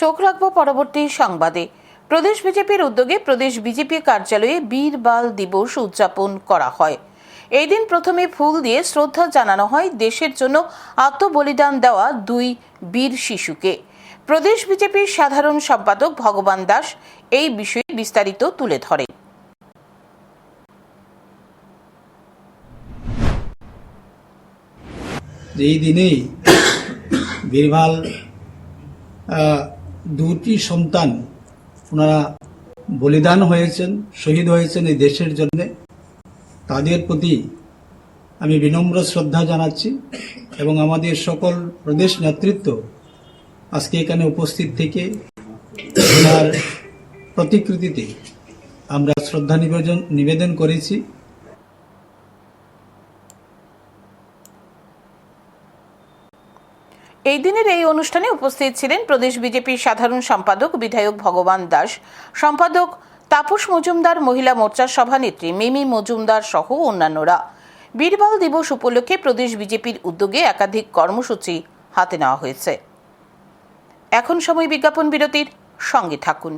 চোখ রাখব পরবর্তী সংবাদে। প্রদেশ বিজেপির উদ্যোগে প্রদেশ বিজেপি কার্যালয়ে বীর বাল দিবস উদযাপন করা হয়। এই দিন প্রথমে ফুল দিয়ে শ্রদ্ধা জানানো হয় দেশের জন্য আত্মবলিদান দেওয়া দুই বীর শিশুকে। প্রদেশ বিজেপির সাধারণ সম্পাদক ভগবান দাস এই বিষয়ে বিস্তারিত তুলে ধরেন যে এই দিনেই বীরভাল আহ, দুটি সন্তান ওনারা বলিদান হয়েছেন, শহীদ হয়েছেন এই দেশের জন্যে। তাদের প্রতি আমি বিনম্র শ্রদ্ধা জানাচ্ছি এবং আমাদের সকল প্রদেশ নেতৃত্ব আজকে এখানে উপস্থিত থেকে ওনার প্রতিকৃতিতে আমরা শ্রদ্ধা নিবেদন নিবেদন করেছি। এই দিনের এই অনুষ্ঠানে উপস্থিত ছিলেন প্রদেশ বিজেপির সাধারণ সম্পাদক বিধায়ক ভগবান দাস, সম্পাদক তাপস মজুমদার মহিলা মোর্চার সভানেত্রী মিমি মজুমদার সহ অন্যান্যরা। বীরবাল দিবস উপলক্ষে প্রদেশ বিজেপির উদ্যোগে একাধিক কর্মসূচি হাতে নেওয়া হয়েছে। এখন সময় বিজ্ঞাপন বিরতির, সঙ্গে থাকুন।